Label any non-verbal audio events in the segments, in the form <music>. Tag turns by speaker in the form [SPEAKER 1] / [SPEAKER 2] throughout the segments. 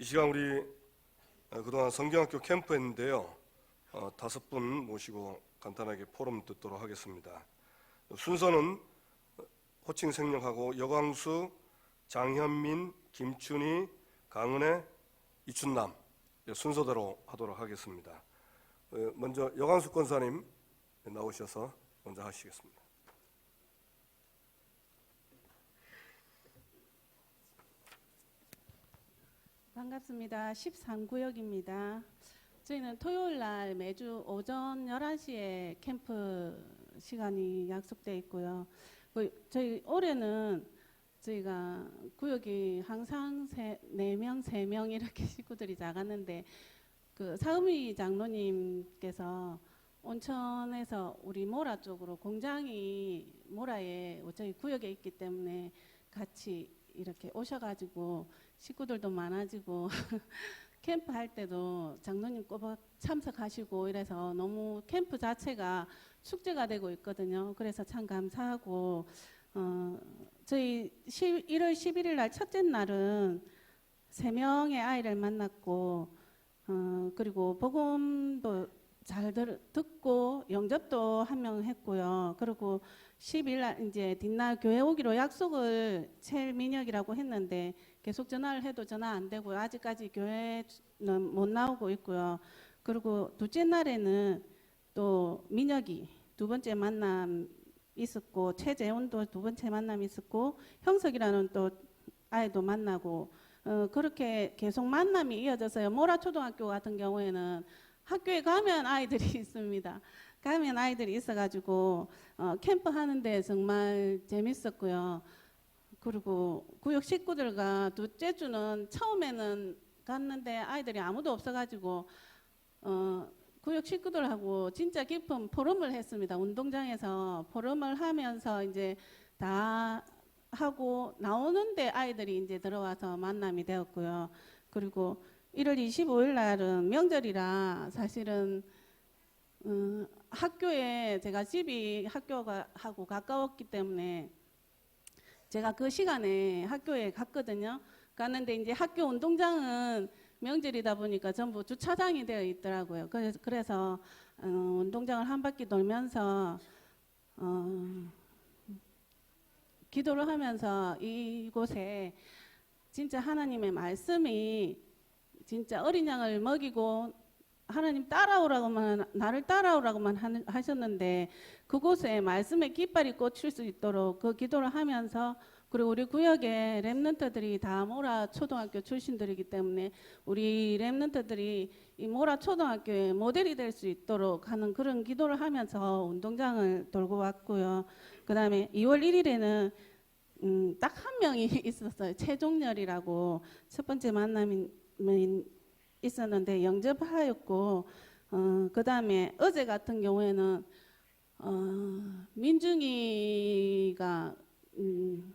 [SPEAKER 1] 이 시간 우리 어, 그동안 성경학교 캠프 했는데요. 어, 다섯 분 모시고 간단하게 포럼 듣도록 하겠습니다. 순서는 호칭 생략하고 여광수, 장현민, 김춘희, 강은혜, 이춘남 예, 순서대로 하도록 하겠습니다. 어, 먼저 여광수 권사님 나오셔서 먼저 하시겠습니다.
[SPEAKER 2] 반갑습니다. 13구역입니다. 저희는 토요일 날 매주 오전 11시에 캠프 시간이 약속돼 있고요. 그 저희 올해는 저희가 구역이 항상 세, 4명, 3명 이렇게 <laughs> 식구들이 작았는데 그 사음위 장로님께서 온천에서 우리 모라 쪽으로 공장이 모라에 저희 구역에 있기 때문에 같이 이렇게 오셔가지고 식구들도 많아지고 <laughs> 캠프 할 때도 장로님 꼬박 참석하시고 이래서 너무 캠프 자체가 축제가 되고 있거든요. 그래서 참 감사하고 어, 저희 10, 1월 11일 날 첫째 날은 세 명의 아이를 만났고 어, 그리고 복음도 잘 들, 듣고 영접도 한 명 했고요. 그리고 10일 날 이제 뒷날 교회 오기로 약속을 첼민혁이라고 했는데 계속 전화를 해도 전화 안 되고요. 아직까지 교회는 못 나오고 있고요. 그리고 둘째 날에는 또 민혁이 두 번째 만남 있었고 최재훈도 두 번째 만남 있었고 형석이라는 또 아이도 만나고 어, 그렇게 계속 만남이 이어져서요. 모라 초등학교 같은 경우에는 학교에 가면 아이들이 <laughs> 있습니다. 가면 아이들이 있어가지고 어, 캠프 하는데 정말 재밌었고요. 그리고 구역 식구들과 둘째 주는 처음에는 갔는데 아이들이 아무도 없어가지고 어, 구역 식구들하고 진짜 깊은 포럼을 했습니다. 운동장에서 포럼을 하면서 이제 다 하고 나오는데 아이들이 이제 들어와서 만남이 되었고요. 그리고 1월 25일 날은 명절이라 사실은 음, 학교에 제가 집이 학교가 하고 가까웠기 때문에 제가 그 시간에 학교에 갔거든요. 갔는데 이제 학교 운동장은 명절이다 보니까 전부 주차장이 되어 있더라고요. 그래서, 그래서 어, 운동장을 한 바퀴 돌면서 어, 기도를 하면서 이곳에 진짜 하나님의 말씀이 진짜 어린 양을 먹이고 하나님 따라오라고만 나를 따라오라고만 하- 하셨는데 그곳에 말씀의 깃발이 꽂힐 수 있도록 그 기도를 하면서 그리고 우리 구역에 랩런트들이 다 모라 초등학교 출신들이기 때문에 우리 랩런트들이 이 모라 초등학교의 모델이 될 수 있도록 하는 그런 기도를 하면서 운동장을 돌고 왔고요. 그 다음에 2월 1일에는 음, 딱 한 명이 <laughs> 있었어요. 최종렬이라고 첫 번째 만남이 있었는데 영접하였고 어, 그 다음에 어제 같은 경우에는 어, 민중이가 음,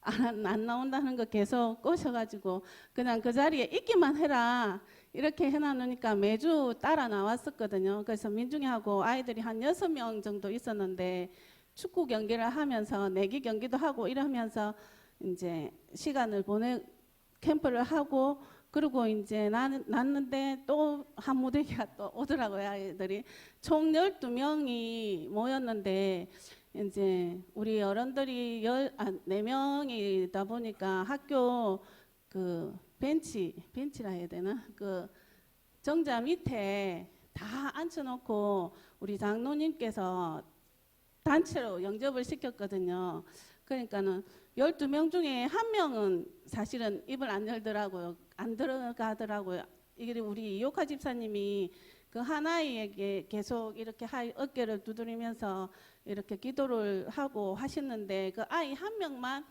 [SPEAKER 2] 안, 안 나온다는 거 계속 꼬셔가지고 그냥 그 자리에 있기만 해라 이렇게 해놔놓으니까 매주 따라 나왔었거든요. 그래서 민중이하고 아이들이 한 여섯 명 정도 있었는데 축구 경기를 하면서 내기 경기도 하고 이러면서 이제 시간을 보내 캠프를 하고 그리고 이제 난, 났는데 또 한 무대기가 또 오더라고요, 아이들이. 총 12명이 모였는데, 이제 우리 어른들이 열, 아, 4명이다 보니까 학교 그 벤치, 벤치라 해야 되나? 그 정자 밑에 다 앉혀놓고 우리 장로님께서 단체로 영접을 시켰거든요. 그러니까는 12명 중에 한 명은 사실은 입을 안 열더라고요. 안 들어가더라고요. 이게 우리 이호카 집사님이 그 하나이에게 계속 이렇게 어깨를 두드리면서 이렇게 기도를 하고 하셨는데 그 아이 한 명만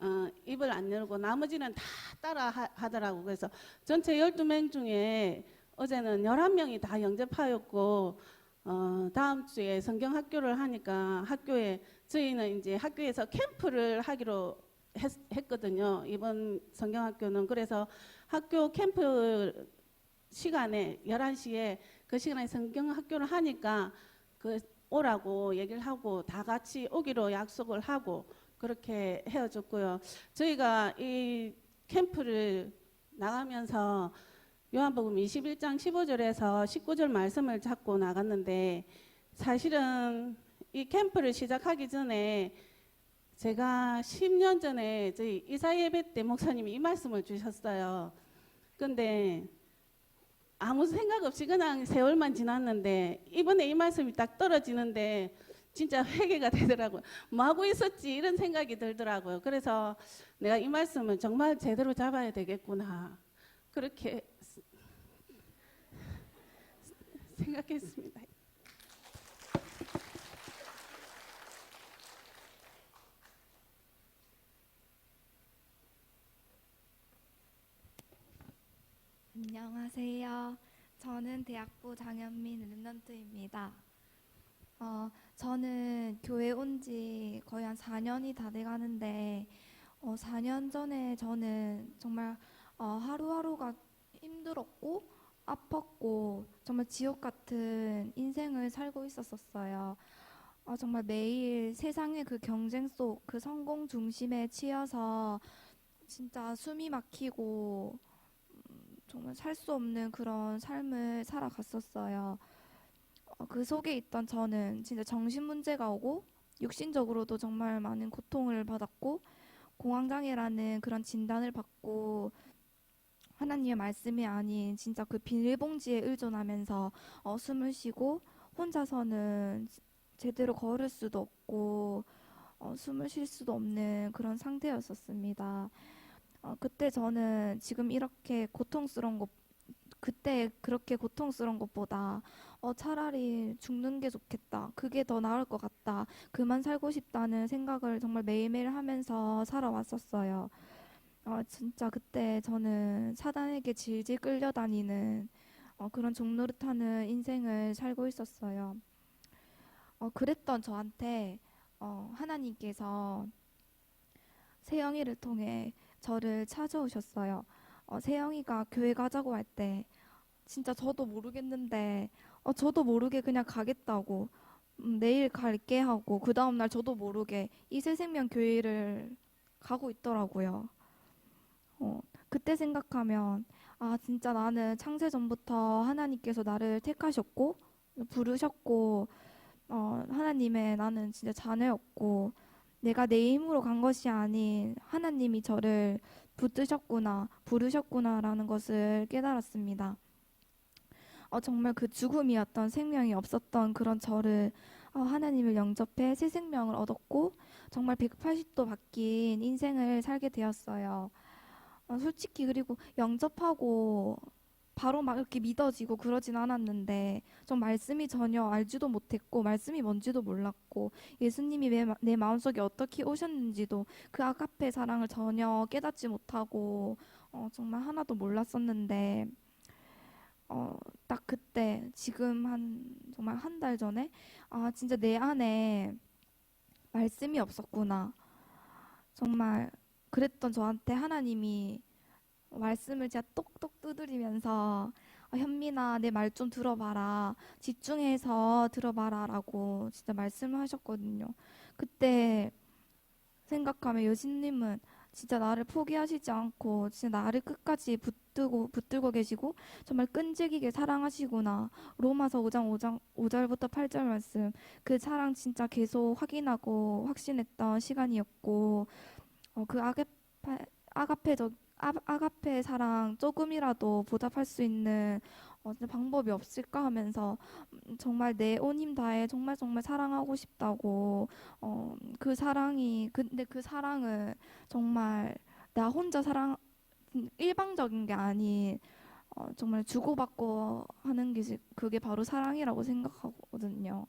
[SPEAKER 2] 어, 입을 안 열고 나머지는 다 따라 하, 하더라고. 그래서 전체 12명 중에 어제는 11명이 다 영접하였고 어, 다음 주에 성경 학교를 하니까 학교에 저희는 이제 학교에서 캠프를 하기로 했, 했거든요. 이번 성경 학교는 그래서 학교 캠프 시간에 11시에 그 시간에 성경 학교를 하니까 그 오라고 얘기를 하고 다 같이 오기로 약속을 하고 그렇게 헤어졌고요. 저희가 이 캠프를 나가면서 요한복음 21장 15절에서 19절 말씀을 잡고 나갔는데 사실은 이 캠프를 시작하기 전에 제가 10년 전에 저희 이사 예배 때 목사님이 이 말씀을 주셨어요. 근데 아무 생각 없이 그냥 세월만 지났는데 이번에 이 말씀이 딱 떨어지는데 진짜 회개가 되더라고요. 뭐 하고 있었지 이런 생각이 들더라고요. 그래서 내가 이 말씀을 정말 제대로 잡아야 되겠구나 그렇게 생각했습니다.
[SPEAKER 3] 안녕하세요. 저는 대학부 장현민 랩런트입니다. 어, 저는 교회 온 지 거의 한 4년이 다 돼가는데, 어, 4년 전에 저는 정말 어, 하루하루가 힘들었고, 아팠고, 정말 지옥 같은 인생을 살고 있었었어요. 어, 정말 매일 세상의 그 경쟁 속 그 성공 중심에 치여서 진짜 숨이 막히고, 정말 살 수 없는 그런 삶을 살아갔었어요. 어, 그 속에 있던 저는 진짜 정신 문제가 오고 육신적으로도 정말 많은 고통을 받았고 공황장애라는 그런 진단을 받고 하나님의 말씀이 아닌 진짜 그 비닐봉지에 의존하면서 어, 숨을 쉬고 혼자서는 제대로 걸을 수도 없고 어, 숨을 쉴 수도 없는 그런 상태였었습니다. 어, 그때 저는 지금 이렇게 고통스러운 것, 그때 그렇게 고통스러운 것보다 어, 차라리 죽는 게 좋겠다. 그게 더 나을 것 같다. 그만 살고 싶다는 생각을 정말 매일매일 하면서 살아왔었어요. 어, 진짜 그때 저는 사단에게 질질 끌려다니는 어, 그런 종노릇하는 인생을 살고 있었어요. 어, 그랬던 저한테 어, 하나님께서 세영이를 통해 저를 찾아오셨어요. 어, 세영이가 교회 가자고 할 때 진짜 저도 모르겠는데 어, 저도 모르게 그냥 가겠다고 음, 내일 갈게 하고 그 다음 날 저도 모르게 이세생명 교회를 가고 있더라고요. 어, 그때 생각하면 아 진짜 나는 창세 전부터 하나님께서 나를 택하셨고 부르셨고 어, 하나님의 나는 진짜 자녀였고 내가 내 힘으로 간 것이 아닌 하나님이 저를 붙드셨구나, 부르셨구나라는 것을 깨달았습니다. 어, 정말 그 죽음이었던 생명이 없었던 그런 저를 어, 하나님을 영접해 새 생명을 얻었고 정말 180도 바뀐 인생을 살게 되었어요. 어, 솔직히 그리고 영접하고 바로 막 이렇게 믿어지고 그러진 않았는데 좀 말씀이 전혀 알지도 못했고 말씀이 뭔지도 몰랐고 예수님이 내, 마- 내 마음속에 어떻게 오셨는지도 그 아가페 사랑을 전혀 깨닫지 못하고 어, 정말 하나도 몰랐었는데 어, 딱 그때 지금 한 정말 한 달 전에 아 진짜 내 안에 말씀이 없었구나. 정말 그랬던 저한테 하나님이 말씀을 제가 똑똑 두드리면서 아, 현민아 내 말 좀 들어봐라 집중해서 들어봐라라고 진짜 말씀을 하셨거든요. 그때 생각하면 여신님은 진짜 나를 포기하시지 않고 진짜 나를 끝까지 붙들고 붙들고 계시고 정말 끈질기게 사랑하시구나. 로마서 5장 5장 5절부터 8절 말씀 그 사랑 진짜 계속 확인하고 확신했던 시간이었고 어, 그 아가페 아가페적 아, 아가페 사랑 조금이라도 보답할 수 있는 어, 진짜 방법이 없을까 하면서 음, 정말 내 온 힘 다해 정말 정말 사랑하고 싶다고 어, 그 사랑이 근데 그 사랑을 정말 나 혼자 사랑 음, 일방적인 게 아닌 어, 정말 주고받고 하는 게 지- 그게 바로 사랑이라고 생각하거든요.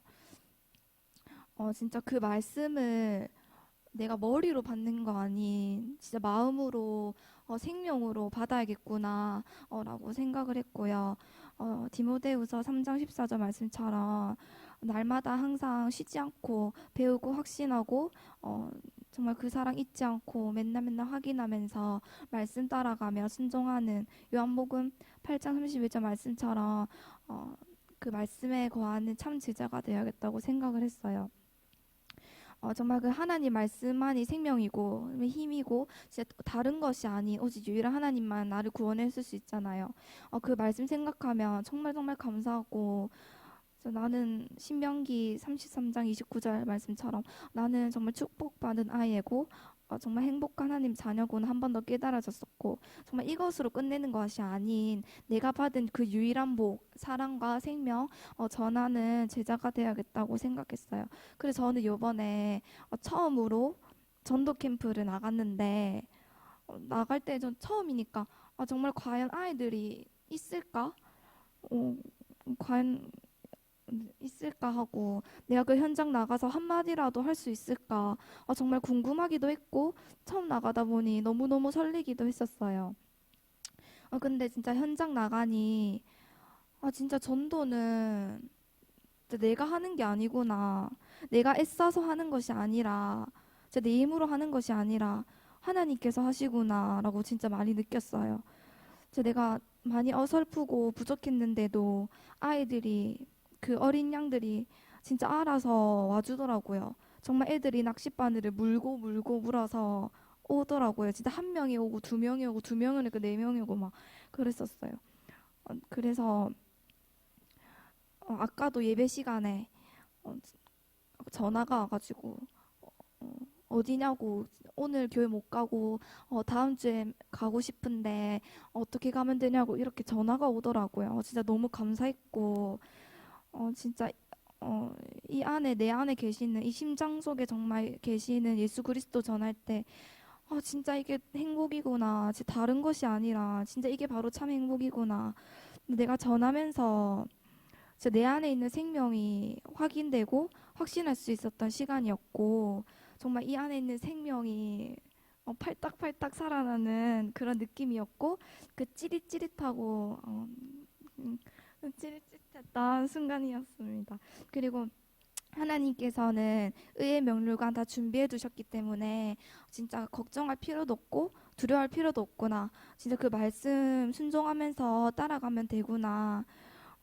[SPEAKER 3] 어, 진짜 그 말씀을 내가 머리로 받는 거 아닌 진짜 마음으로 어, 생명으로 받아야겠구나 어, 라고 생각을 했고요. 어, 디모데후서 3장 14절 말씀처럼 날마다 항상 쉬지 않고 배우고 확신하고 어, 정말 그 사랑 잊지 않고 맨날 맨날 확인하면서 말씀 따라가며 순종하는 요한복음 8장 31절 말씀처럼 어, 그 말씀에 거하는 참 제자가 되어야겠다고 생각을 했어요. 어, 정말 그 하나님 말씀만이 생명이고 힘이고 진짜 다른 것이 아닌 오직 유일한 하나님만 나를 구원했을 수 있잖아요. 어, 그 말씀 생각하면 정말 정말 감사하고 나는 신명기 33장 29절 말씀처럼 나는 정말 축복받은 아이고 어, 정말 행복한 하나님 자녀구나 한번 더 깨달아졌었고 정말 이것으로 끝내는 것이 아닌 내가 받은 그 유일한 복 사랑과 생명 어, 전하는 제자가 되어야겠다고 생각했어요. 그래서 저는 요번에 어, 처음으로 전도 캠프를 나갔는데 어, 나갈 때 전 처음이니까 아, 정말 과연 아이들이 있을까? 어, 과연 있을까 하고 내가 그 현장 나가서 한마디라도 할 수 있을까 아, 정말 궁금하기도 했고 처음 나가다 보니 너무너무 설레기도 했었어요. 아, 근데 진짜 현장 나가니 아, 진짜 전도는 진짜 내가 하는 게 아니구나. 내가 애써서 하는 것이 아니라 진짜 내 힘으로 하는 것이 아니라 하나님께서 하시구나라고 진짜 많이 느꼈어요. 진짜 내가 많이 어설프고 부족했는데도 아이들이 그 어린 양들이 진짜 알아서 와주더라고요. 정말 애들이 낚싯바늘을 물고 물고 물어서 오더라고요. 진짜 한 명이 오고 두 명이 오고 두 명이 오고 네 명이 오고 막 그랬었어요. 어, 그래서 어, 아까도 예배 시간에 어, 전화가 와가지고 어, 어디냐고 오늘 교회 못 가고 어, 다음 주에 가고 싶은데 어떻게 가면 되냐고 이렇게 전화가 오더라고요. 어, 진짜 너무 감사했고 어, 진짜 어, 이 안에 내 안에 계시는 이 심장 속에 정말 계시는 예수 그리스도 전할 때 아, 진짜 이게 행복이구나. 진짜 다른 것이 아니라 진짜 이게 바로 참 행복이구나. 내가 전하면서 진짜 내 안에 있는 생명이 확인되고 확신할 수 있었던 시간이었고 정말 이 안에 있는 생명이 어, 팔딱팔딱 살아나는 그런 느낌이었고 그 찌릿찌릿하고 어, 음, 찌릿찌릿했던 순간이었습니다. 그리고 하나님께서는 의의 명료관 다 준비해 두셨기 때문에 진짜 걱정할 필요도 없고 두려워할 필요도 없구나. 진짜 그 말씀 순종하면서 따라가면 되구나.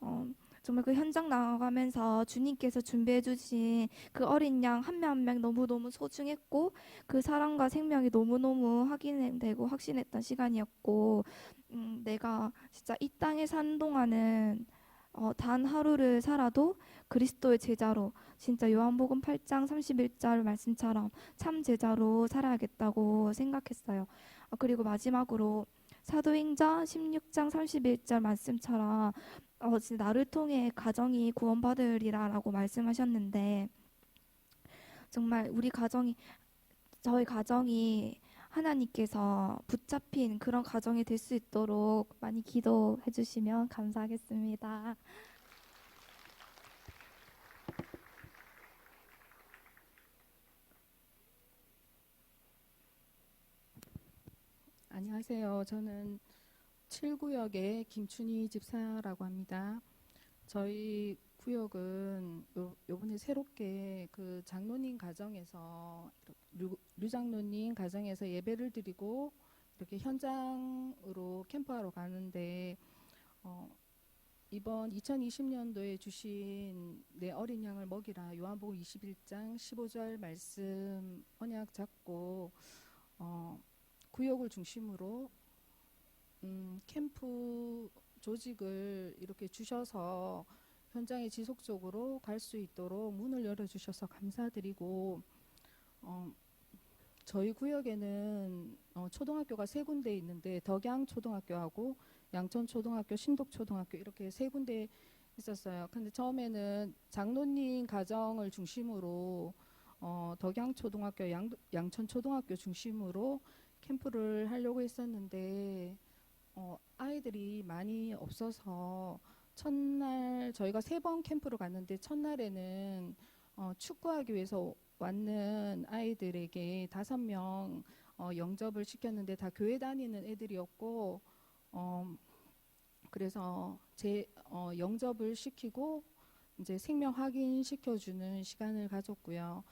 [SPEAKER 3] 어, 정말 그 현장 나가면서 주님께서 준비해 주신 그 어린 양 한 명 한 명 너무너무 소중했고 그 사랑과 생명이 너무너무 확인되고 확신했던 시간이었고 음, 내가 진짜 이 땅에 사는 동안은 어, 단 하루를 살아도 그리스도의 제자로 진짜 요한복음 8장 31절 말씀처럼 참 제자로 살아야겠다고 생각했어요. 어, 그리고 마지막으로 사도행전 16장 31절 말씀처럼 어, 진짜 나를 통해 가정이 구원받으리라라고 말씀하셨는데 정말 우리 가정이 저희 가정이 하나님께서 붙잡힌 그런 가정이 될 수 있도록 많이 기도해 주시면 감사하겠습니다.
[SPEAKER 4] 안녕하세요. 저는 7구역의 김춘희 집사라고 합니다. 저희 구역은 요, 요번에 새롭게 그 장로님 가정에서 류, 류 장로님 가정에서 예배를 드리고 이렇게 현장으로 캠프하러 가는데 어, 이번 2020년도에 주신 내 어린 양을 먹이라 요한복음 21장 15절 말씀 언약 잡고 어, 구역을 중심으로 음, 캠프 조직을 이렇게 주셔서 현장에 지속적으로 갈 수 있도록 문을 열어주셔서 감사드리고 어, 저희 구역에는 어, 초등학교가 세 군데 있는데 덕양 초등학교하고 양천 초등학교, 신독 초등학교 이렇게 세 군데 있었어요. 근데 처음에는 장로님 가정을 중심으로 어, 덕양 초등학교, 양, 양천 초등학교 중심으로 캠프를 하려고 했었는데 어, 아이들이 많이 없어서 첫날 저희가 세 번 캠프를 갔는데 첫날에는 어, 축구하기 위해서 왔는 아이들에게 다섯 명 어, 영접을 시켰는데 다 교회 다니는 애들이었고 어, 그래서 제 어, 영접을 시키고 이제 생명 확인 시켜주는 시간을 가졌고요.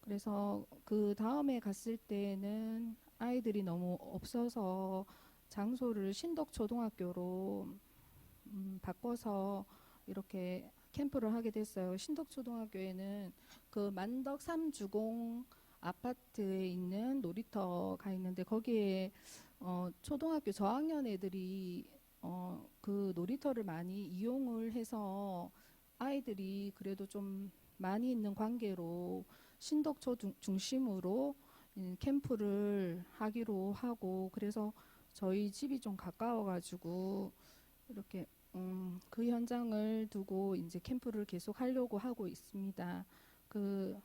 [SPEAKER 4] 그래서 그 다음에 갔을 때는 아이들이 너무 없어서 장소를 신덕 초등학교로 음, 바꿔서 이렇게 캠프를 하게 됐어요. 신덕초등학교에는 그 만덕 삼주공 아파트에 있는 놀이터가 있는데 거기에 어, 초등학교 저학년 애들이 어, 그 놀이터를 많이 이용을 해서 아이들이 그래도 좀 많이 있는 관계로 신덕초 중- 중심으로 음, 캠프를 하기로 하고 그래서 저희 집이 좀 가까워가지고 이렇게 음, 그 현장을 두고 이제 캠프를 계속 하려고 하고 있습니다. 그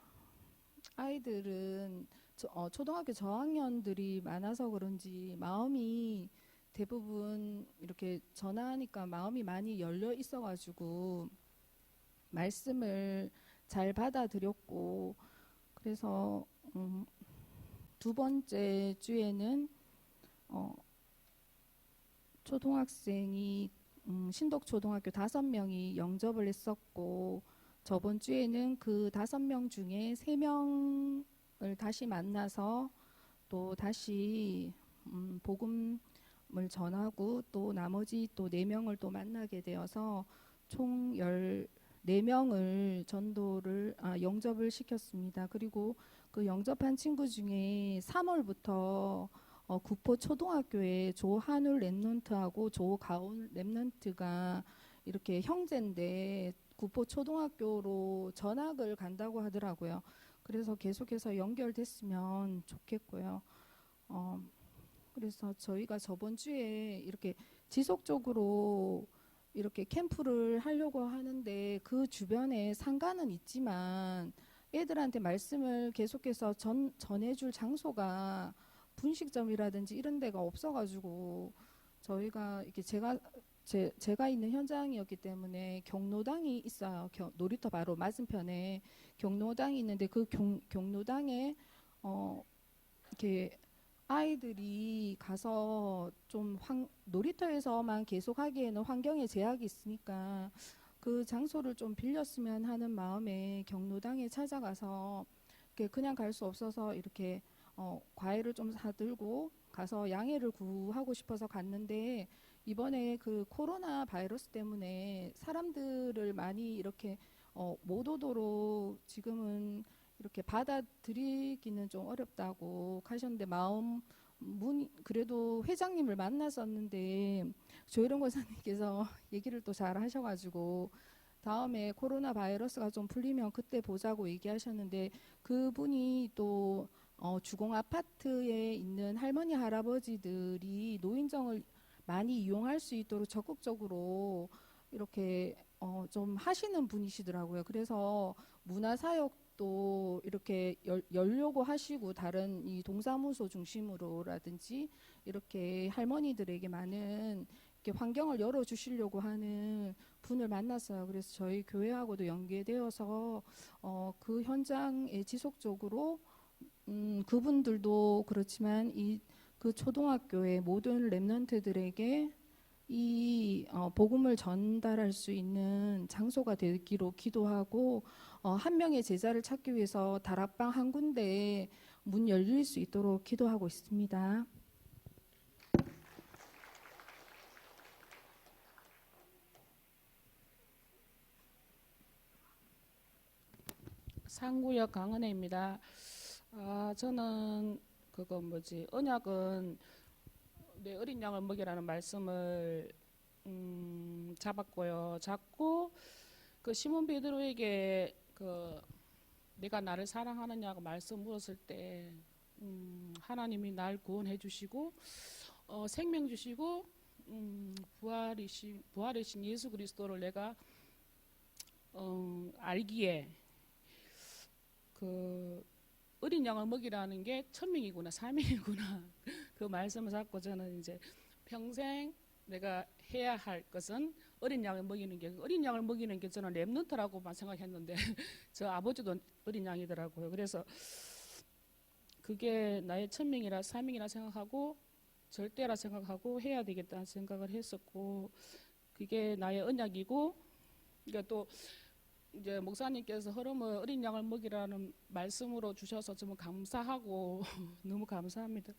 [SPEAKER 4] 아이들은 저- 어, 초등학교 저학년들이 많아서 그런지 마음이 대부분 이렇게 전화하니까 마음이 많이 열려 있어가지고 말씀을 잘 받아들였고 그래서 음, 두 번째 주에는 어, 초등학생이 음, 신덕초등학교 다섯 명이 영접을 했었고 저번 주에는 그 다섯 명 중에 세 명을 다시 만나서 또 다시 음, 복음을 전하고 또 나머지 또 네 명을 또 만나게 되어서 총 14명을 전도를 아, 영접을 시켰습니다. 그리고 그 영접한 친구 중에 3월부터 어, 구포 초등학교에 조한울 랩런트하고 조가온 랩런트가 이렇게 형제인데 구포 초등학교로 전학을 간다고 하더라고요. 그래서 계속해서 연결됐으면 좋겠고요. 어, 그래서 저희가 저번 주에 이렇게 지속적으로 이렇게 캠프를 하려고 하는데 그 주변에 상가는 있지만 애들한테 말씀을 계속해서 전, 전해줄 장소가 분식점이라든지 이런 데가 없어가지고 저희가 이렇게 제가 제, 제가 있는 현장이었기 때문에 경로당이 있어요. 겨- 놀이터 바로 맞은편에 경로당이 있는데 그 경, 경로당에 어 이렇게 아이들이 가서 좀 환, 놀이터에서만 계속 하기에는 환경에 제약이 있으니까 그 장소를 좀 빌렸으면 하는 마음에 경로당에 찾아가서 그냥 갈 수 없어서 이렇게 어, 과일을 좀 사들고 가서 양해를 구하고 싶어서 갔는데 이번에 그 코로나 바이러스 때문에 사람들을 많이 이렇게 어, 못 오도록 지금은 이렇게 받아들이기는 좀 어렵다고 하셨는데 마음 문 그래도 회장님을 만났었는데 조혜령 권사님께서 <laughs> 얘기를 또 잘 하셔가지고 다음에 코로나 바이러스가 좀 풀리면 그때 보자고 얘기하셨는데 그분이 또 어, 주공 아파트에 있는 할머니 할아버지들이 노인정을 많이 이용할 수 있도록 적극적으로 이렇게 어, 좀 하시는 분이시더라고요. 그래서 문화사역도 이렇게 열, 열려고 하시고 다른 이 동사무소 중심으로라든지 이렇게 할머니들에게 많은 이렇게 환경을 열어주시려고 하는 분을 만났어요. 그래서 저희 교회하고도 연계되어서 어, 그 현장에 지속적으로 음, 그분들도 그렇지만 이 그 초등학교의 모든 랩런트들에게 이 어, 복음을 전달할 수 있는 장소가 되기로 기도하고 어, 한 명의 제자를 찾기 위해서 다락방 한 군데에 문 열릴 수 있도록 기도하고 있습니다.
[SPEAKER 5] 상구역 강은혜입니다. 아, 저는 그거 뭐지 언약은 내 어린 양을 먹이라는 말씀을 음, 잡았고요. 잡고 그 시몬 베드로에게 그 내가 나를 사랑하느냐고 말씀 물었을 때 음, 하나님이 날 구원해 주시고 어, 생명 주시고 음, 부활이신 부활이신 예수 그리스도를 내가 어, 알기에 그 어린 양을 먹이라는 게 천명이구나 사명이구나. <laughs> 그 말씀을 잡고 저는 이제 평생 내가 해야 할 것은 어린 양을 먹이는 게 어린 양을 먹이는 게 저는 랩런트라고만 생각했는데 <laughs> 저 아버지도 어린 양이더라고요. 그래서 그게 나의 천명이라 사명이라 생각하고 절대라 생각하고 해야 되겠다는 생각을 했었고 그게 나의 언약이고 그러니까 또 이제 목사님께서 흐름을 어린 양을 먹이라는 말씀으로 주셔서 정말 감사하고 <laughs> 너무 감사합니다.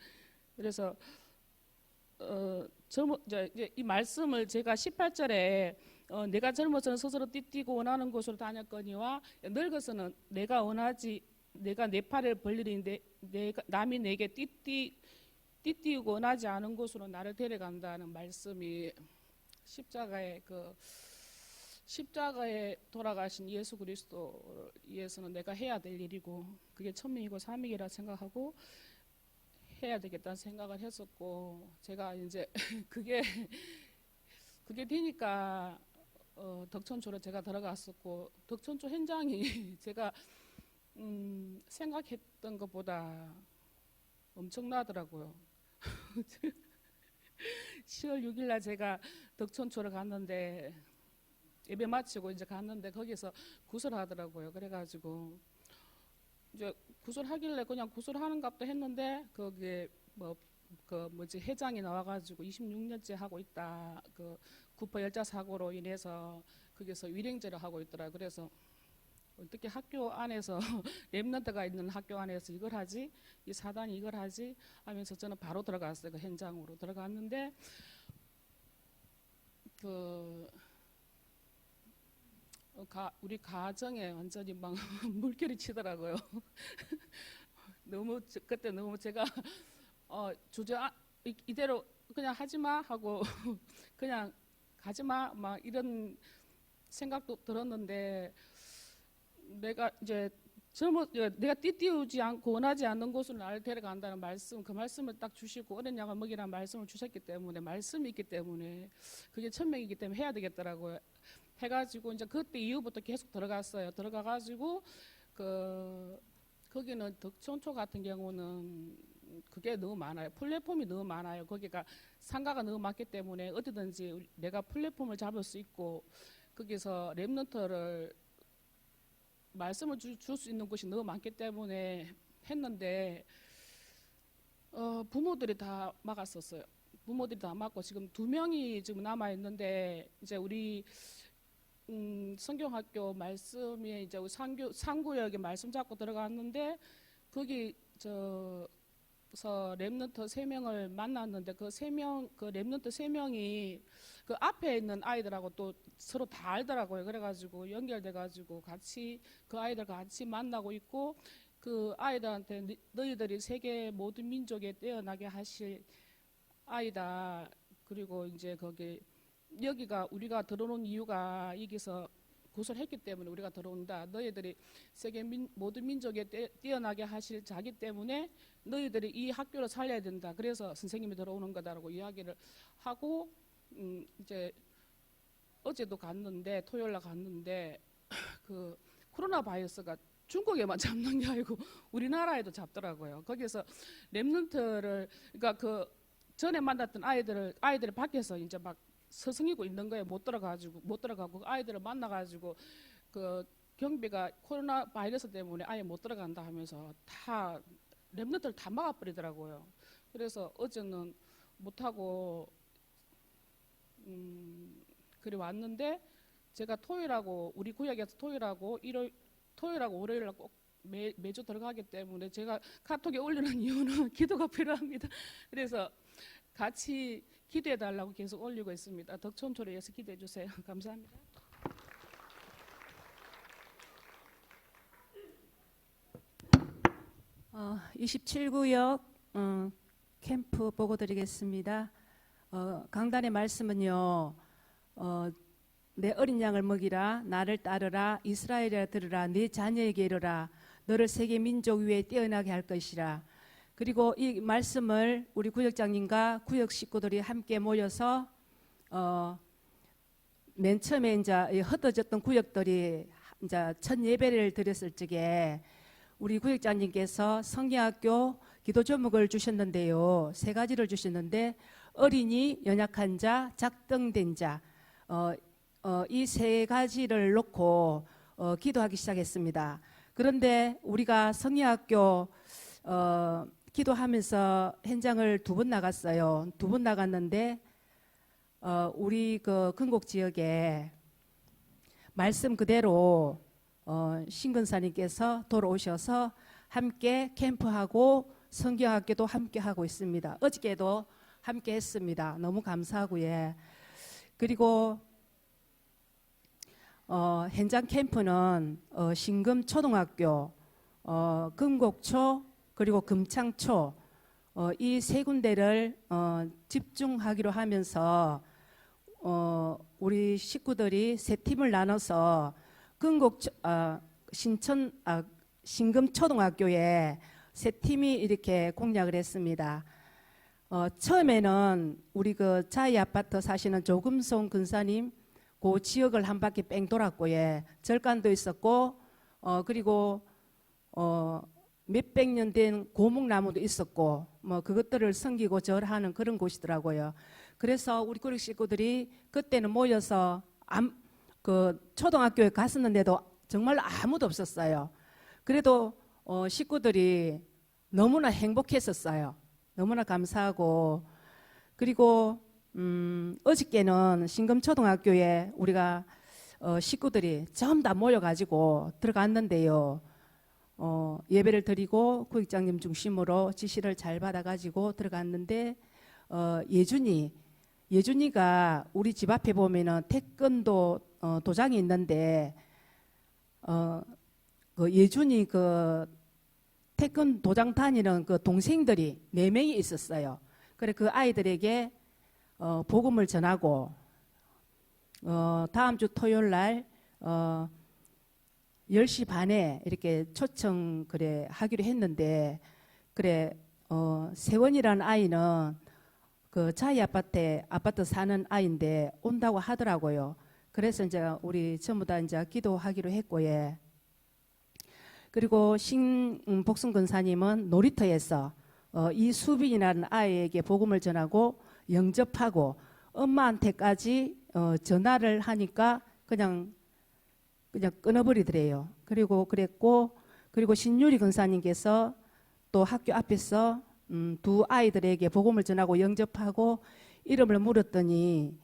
[SPEAKER 5] 그래서 어, 젊어 이제, 이 말씀을 제가 18절에 어, 내가 젊어서는 스스로 띠띠고 원하는 곳으로 다녔거니와 늙어서는 내가 원하지 내가 내 팔을 벌리는데 내가 남이 내게 띠띠 띠띠고 원하지 않은 곳으로 나를 데려간다는 말씀이 십자가의 그 십자가에 돌아가신 예수 그리스도를 위해서는 내가 해야 될 일이고 그게 천명이고 사명이라 생각하고 해야 되겠다는 생각을 했었고 제가 이제 <laughs> 그게 그게 되니까 어, 덕천초로 제가 들어갔었고 덕천초 현장이 <laughs> 제가 음, 생각했던 것보다 엄청나더라고요. <laughs> 10월 6일 날 제가 덕천초를 갔는데 예배 마치고 이제 갔는데 거기서 구설하더라고요. 그래가지고 이제 구설하길래 그냥 구설하는 값도 했는데 거기에 뭐 그 뭐지 회장이 나와가지고 26년째 하고 있다. 그 구포 열차 사고로 인해서 거기서 위령제를 하고 있더라. 그래서 어떻게 학교 안에서 <laughs> 랩런트가 있는 학교 안에서 이걸 하지? 이 사단이 이걸 하지? 하면서 저는 바로 들어갔어요. 그 현장으로 들어갔는데 그 어, 가, 우리 가정에 완전히 막 <laughs> 물결이 치더라고요. <laughs> 너무 저- 그때 너무 제가 어, 주저 이, 이대로 그냥 하지 마 하고 <laughs> 그냥 가지 마 막 이런 생각도 들었는데 내가 이제 젊어 어, 내가 띠띠우지 않고 원하지 않는 곳으로 나를 데려간다는 말씀 그 말씀을 딱 주시고 어린 양을 먹이라는 말씀을 주셨기 때문에 말씀이 있기 때문에 그게 천명이기 때문에 해야 되겠더라고요. 해가지고 이제 그때 이후부터 계속 들어갔어요. 들어가가지고 그 거기는 덕천초 같은 경우는 그게 너무 많아요. 플랫폼이 너무 많아요. 거기가 상가가 너무 많기 때문에 어디든지 내가 플랫폼을 잡을 수 있고 거기서 랩런터를 말씀을 줄 수 있는 곳이 너무 많기 때문에 했는데 어, 부모들이 다 막았었어요. 부모들이 다 막고 지금 두 명이 지금 남아 있는데 이제 우리 음, 성경학교 말씀에 이제 상교 상구역에 말씀 잡고 들어갔는데 거기 저서 랩런터 세 명을 만났는데 그 세 명 그 랩런터 세 명이 그 앞에 있는 아이들하고 또 서로 다 알더라고요. 그래가지고 연결돼가지고 같이 그 아이들 같이 만나고 있고 그 아이들한테 너- 너희들이 세계 모든 민족에 떼어나게 하실 아이다. 그리고 이제 거기 여기가 우리가 들어온 이유가 여기서 구설했기 때문에 우리가 들어온다. 너희들이 세계 민, 모든 민족에 떼, 뛰어나게 하실 자기 때문에 너희들이 이 학교를 살려야 된다. 그래서 선생님이 들어오는 거다라고 이야기를 하고 음, 이제 어제도 갔는데 토요일 날 갔는데 <laughs> 그 코로나 바이러스가 중국에만 <laughs> 잡는 게 아니고 우리나라에도 잡더라고요. 거기서 랩런트를 그러니까 그 전에 만났던 아이들을 아이들이 밖에서 이제 막 서성이고 있는 거에 못 들어가지고 못 들어가고 그 아이들을 만나가지고 그 경비가 코로나 바이러스 때문에 아예 못 들어간다 하면서 다 랩런트를 다 막아버리더라고요. 그래서 어제는 못 하고 음 그리 왔는데 제가 토요일하고 우리 구역에서 토요일하고 일요일 토요일하고 월요일날 꼭 매, 매주 들어가기 때문에 제가 카톡에 올리는 <laughs> 이유는 기도가 필요합니다. 그래서 같이 기도해 달라고 계속 올리고 있습니다. 덕천초를 위해서 기도해 주세요. 감사합니다.
[SPEAKER 6] 어, 27구역 어, 캠프 보고 드리겠습니다. 어, 강단의 말씀은요. 어, 내 어린 양을 먹이라 나를 따르라 이스라엘이라 들으라 네 자녀에게 이르라 너를 세계 민족 위에 떼어나게 할 것이라 그리고 이 말씀을 우리 구역장님과 구역 식구들이 함께 모여서 어, 맨 처음에 이제 이 흩어졌던 구역들이 이제 첫 예배를 드렸을 적에 우리 구역장님께서 성경학교 기도 제목을 주셨는데요. 세 가지를 주셨는데 어린이, 연약한 자, 작정된 자, 어, 어, 이 세 가지를 놓고 어, 기도하기 시작했습니다. 그런데 우리가 성경학교 어, 기도하면서 현장을 두 번 나갔어요. 두 번 나갔는데 어, 우리 그 근곡 지역에 말씀 그대로 어, 신근사님께서 돌아오셔서 함께 캠프하고 성경학교도 함께 하고 있습니다. 어저께도 함께 했습니다. 너무 감사하고요. 예. 그리고 어, 현장 캠프는 어, 신금 초등학교, 어, 금곡초 그리고 금창초 어, 이 세 군데를 어, 집중하기로 하면서 어, 우리 식구들이 세 팀을 나눠서 금곡 아, 신천 아, 신금 초등학교에 세 팀이 이렇게 공략을 했습니다. 어, 처음에는 우리 그 자이 아파트 사시는 조금송 근사님 그 지역을 한 바퀴 뺑 돌았고 예. 절간도 있었고 어 그리고 어 몇백 년 된 고목나무도 있었고 뭐 그것들을 섬기고 절하는 그런 곳이더라고요. 그래서 우리 구릭 식구들이 그때는 모여서 암, 그 초등학교에 갔었는데도 정말 아무도 없었어요. 그래도 어 식구들이 너무나 행복했었어요. 너무나 감사하고 그리고 음, 어저께는 신금초등학교에 우리가 어, 식구들이 전부 다 모여가지고 들어갔는데요. 어, 예배를 드리고 구역장님 중심으로 지시를 잘 받아가지고 들어갔는데 어, 예준이 예준이가 우리 집 앞에 보면은 태권도 어, 도장이 있는데 어, 그 예준이 그 태권 도장 다니는 그 동생들이 네 명이 있었어요. 그래 그 아이들에게 어, 복음을 전하고 어, 다음 주 토요일 날 어, 10시 반에 이렇게 초청 그래 하기로 했는데 그래 어, 세원이라는 아이는 그 자이 아파트에 아파트 사는 아이인데 온다고 하더라고요. 그래서 이제 우리 전부 다 이제 기도하기로 했고 예. 그리고 신 음, 근사님은 놀이터에서 어, 이 수빈이라는 아이에게 복음을 전하고 영접하고 엄마한테까지 어, 전화를 하니까 그냥 그냥 끊어버리더래요. 그리고 그랬고 그리고 신유리 근사님께서 또 학교 앞에서 음, 두 아이들에게 복음을 전하고 영접하고 이름을 물었더니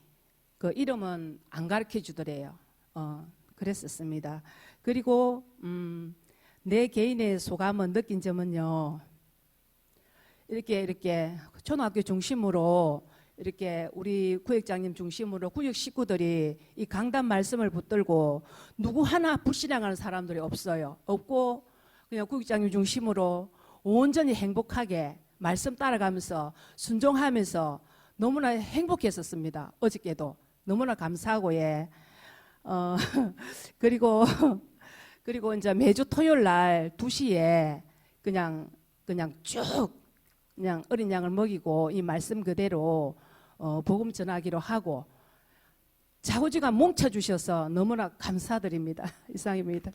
[SPEAKER 6] 그 이름은 안 가르쳐 주더래요. 어, 그랬었습니다. 그리고 음, 내 개인의 소감은 느낀 점은요. 이렇게 이렇게 초등학교 중심으로 이렇게 우리 구역장님 중심으로 구역 식구들이 이 강단 말씀을 붙들고 누구 하나 불신앙하는 사람들이 없어요. 없고 그냥 구역장님 중심으로 온전히 행복하게 말씀 따라가면서 순종하면서 너무나 행복했었습니다. 어저께도 너무나 감사하고 예. 어 <laughs> 그리고 <laughs> 그리고 이제 매주 토요일 날 2시에 그냥 그냥 쭉 그냥 어린 양을 먹이고 이 말씀 그대로 어, 복음 전하기로 하고 자고지가 뭉쳐 주셔서 너무나 감사드립니다. <laughs> 이상입니다.